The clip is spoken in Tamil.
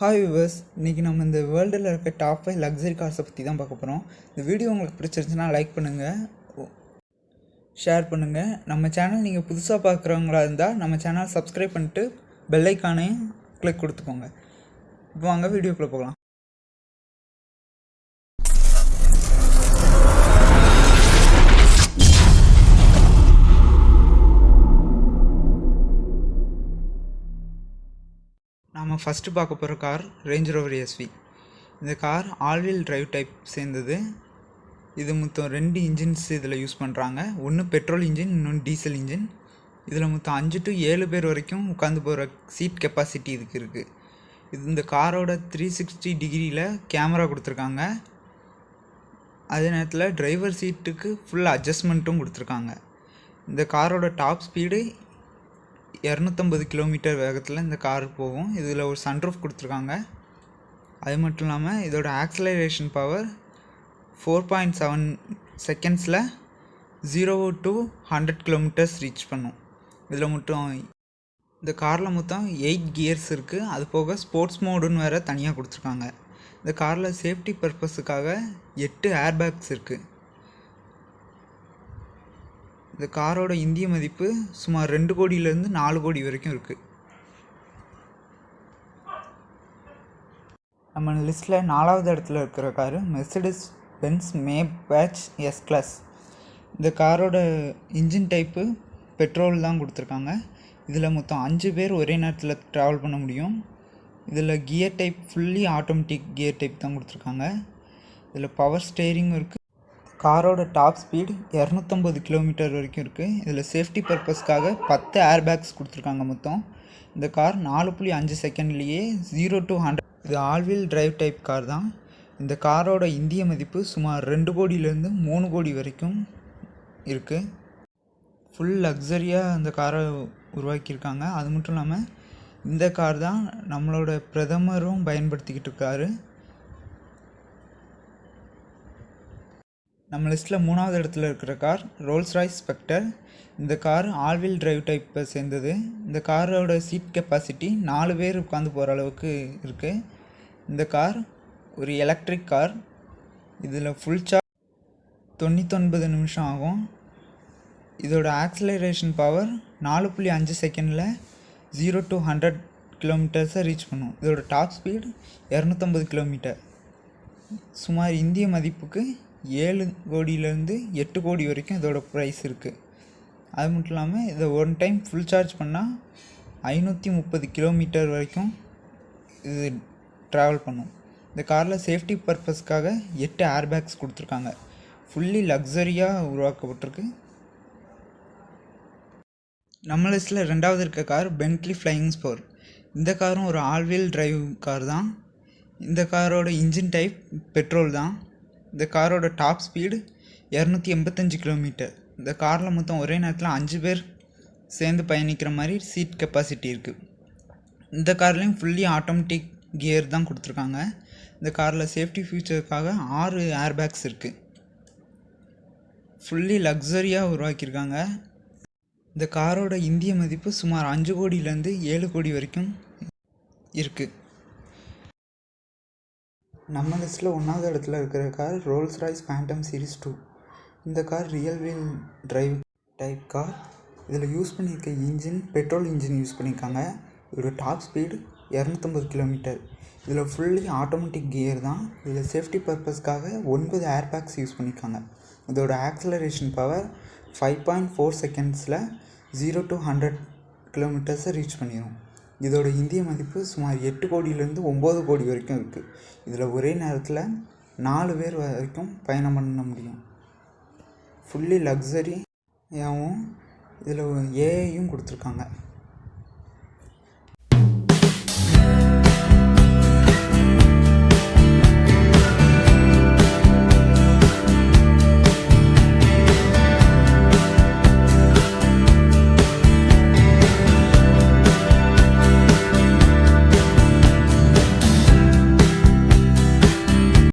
ஹாய் விவர்ஸ் இன்றைக்கி நம்ம இந்த வேர்ல்டில் இருக்க டாப் ஃபைவ் லக்ஸரி கார்ஸை பற்றி தான் பார்க்க போகிறோம் இந்த வீடியோ உங்களுக்கு பிடிச்சிருந்துச்சுன்னா லைக் பண்ணுங்கள் ஷேர் பண்ணுங்கள் நம்ம சேனல் நீங்கள் புதுசாக பார்க்குறவங்களா இருந்தால் நம்ம சேனல் சப்ஸ்கிரைப் பண்ணிட்டு பெல்லைக்கானையும் கிளிக் கொடுத்துக்கோங்க. இப்போ வாங்க வீடியோக்குள்ளே போகலாம். நாம் ஃபஸ்ட்டு பார்க்க போகிற கார் ரேஞ்ச் ரோவர் எஸ்வி இந்த car all wheel drive type சேர்ந்தது. இது மொத்தம் ரெண்டு இன்ஜின்ஸ் இதில் யூஸ் பண்ணுறாங்க ஒன்று பெட்ரோல் இன்ஜின் இன்னொன்று டீசல் இன்ஜின் இதில் மொத்தம் அஞ்சு டு ஏழு பேர் வரைக்கும் உட்காந்து போகிற சீட் கெப்பாசிட்டி இதுக்கு இருக்குது இது இந்த காரோட த்ரீ சிக்ஸ்டி டிகிரியில் கேமரா கொடுத்துருக்காங்க. அதே நேரத்தில் டிரைவர் சீட்டுக்கு ஃபுல் அட்ஜஸ்ட்மெண்ட்டும் கொடுத்துருக்காங்க. இந்த காரோட டாப் ஸ்பீடு இரநூத்தம்பது கிலோமீட்டர் வேகத்தில் இந்த கார் போகும். இதில் ஒரு சன்ரூஃப் கொடுத்துருக்காங்க. அது மட்டும் இல்லாமல் இதோட acceleration power four point seven செகண்ட்ஸில் zero to hundred kilometres reach பண்ணும். இதில் மட்டும் இந்த காரில் மொத்தம் எயிட் கியர்ஸ் இருக்குது அது போக ஸ்போர்ட்ஸ் மோடுன்னு வேறு தனியாக கொடுத்துருக்காங்க. இந்த காரில் சேஃப்டி பர்பஸுக்காக எட்டு ஏர்பேக்ஸ் இருக்குது இந்த காரோட இந்திய மதிப்பு சுமார் ரெண்டு கோடியிலேருந்து நாலு கோடி வரைக்கும் இருக்குது நம்ம லிஸ்ட்டில் நாலாவது இடத்துல இருக்கிற car Mercedes Benz Maybach S class இந்த காரோட இன்ஜின் டைப்பு பெட்ரோல் தான் கொடுத்துருக்காங்க. இதில் மொத்தம் அஞ்சு பேர் ஒரே நேரத்தில் ட்ராவல் பண்ண முடியும். இதில் gear type fully automatic gear type தான் கொடுத்துருக்காங்க. இதில் பவர் ஸ்டேரிங்கும் இருக்குது காரோட டாப் ஸ்பீடு இரநூத்தம்பது கிலோமீட்டர் வரைக்கும் இருக்குது இதில் சேஃப்டி பர்பஸ்க்காக பத்து ஏர் பேக்ஸ் கொடுத்துருக்காங்க மொத்தம். இந்த கார் நாலு புள்ளி அஞ்சு செகண்ட்லேயே ஜீரோ டு ஹண்ட்ரட் இது all wheel drive type car தான். இந்த காரோட இந்திய மதிப்பு சுமார் ரெண்டு கோடியிலேருந்து மூணு கோடி வரைக்கும் இருக்குது ஃபுல் லக்ஸரியாக அந்த காரை உருவாக்கியிருக்காங்க. அது மட்டும் இல்லாமல் இந்த கார் தான் நம்மளோட பிரதமரும் பயன்படுத்திக்கிட்டு இருக்காரு. நம்ம லிஸ்ட்டில் மூணாவது இடத்துல இருக்கிற கார் ரோல்ஸ் ராய்ஸ் ஸ்பெக்டர் இந்த கார் ஆல்வீல் டிரைவ் டைப்பை சேர்ந்தது. இந்த காரோட சீட் கெப்பாசிட்டி நாலு பேர் உட்காந்து போகிற அளவுக்கு இருக்குது இந்த கார் ஒரு எலக்ட்ரிக் கார் இதில் ஃபுல் சார்ஜ் தொண்ணூத்தொன்பது நிமிஷம் ஆகும். இதோட ஆக்சலரேஷன் பவர் நாலு புள்ளி அஞ்சு செகண்டில் ஜீரோ டு ஹண்ட்ரட் கிலோமீட்டர்ஸை ரீச் பண்ணும். இதோட டாப் ஸ்பீடு இரநூத்தம்பது கிலோமீட்டர் சுமார் இந்திய மதிப்புக்கு ஏழு கோடியிலேருந்து எட்டு கோடி வரைக்கும் இதோட ப்ரைஸ் இருக்குது அது மட்டும் இல்லாமல் இதை ஒன் டைம் ஃபுல் சார்ஜ் பண்ணால் ஐநூற்றி முப்பது கிலோமீட்டர் வரைக்கும் இது ட்ராவல் பண்ணும். இந்த காரில் சேஃப்டி பர்பஸ்க்காக எட்டு ஏர் பேக்ஸ் கொடுத்துருக்காங்க ஃபுல்லி லக்ஸரியாக உருவாக்கப்பட்டிருக்கு. நம்ம லிஸ்ட்டில் ரெண்டாவது இருக்க கார் பென்ட்லி ஃப்ளையிங் ஸ்போர் இந்த காரும் ஒரு ஆல்வீல் டிரைவ் கார் தான். இந்த காரோட இன்ஜின் டைப் பெட்ரோல் தான். இந்த காரோட டாப் ஸ்பீடு இரநூத்தி எண்பத்தஞ்சு கிலோமீட்டர் இந்த காரில் மொத்தம் ஒரே நேரத்தில் அஞ்சு பேர் சேர்ந்து பயணிக்கிற மாதிரி சீட் கெப்பாசிட்டி இருக்குது இந்த கார்லேயும் ஃபுல்லி ஆட்டோமேட்டிக் கியர் தான் கொடுத்துருக்காங்க. இந்த காரில் சேஃப்டி ஃபியூச்சருக்காக ஆறு ஏர்பேக்ஸ் இருக்குது ஃபுல்லி லக்ஸரியாக உருவாக்கியிருக்காங்க. இந்த காரோட இந்திய மதிப்பு சுமார் அஞ்சு கோடியிலேருந்து ஏழு கோடி வரைக்கும் இருக்குது நம்ம லிஸ்ட்டில் ஒன்றாவது இடத்துல இருக்கிற car Rolls Royce Phantom series two இந்த car real wheel drive type car இதில் யூஸ் பண்ணியிருக்க இன்ஜின் பெட்ரோல் இன்ஜின் யூஸ் பண்ணியிருக்காங்க. இதோட டாப் ஸ்பீடு இரநூத்தம்பது கிலோமீட்டர் இதில் ஃபுல்லி ஆட்டோமேட்டிக் கியர் தான். இதில் சேஃப்டி பர்பஸ்க்காக ஒன்பது ஏர் பேக்ஸ் யூஸ் பண்ணியிருக்காங்க. இதோட acceleration power five point four செகண்ட்ஸில் ஜீரோ டு ஹண்ட்ரட் கிலோமீட்டர்ஸை ரீச் பண்ணிடும் இதோட இந்திய மதிப்பு சுமார் எட்டு கோடியிலேருந்து ஒம்பது கோடி வரைக்கும் இருக்குது இதில் ஒரே நேரத்தில் நாலு பேர் வரைக்கும் பயணம் பண்ண முடியும். ஃபுல்லி லக்ஸரியாகவும் இதில் ஏஐயும் கொடுத்துருக்காங்க.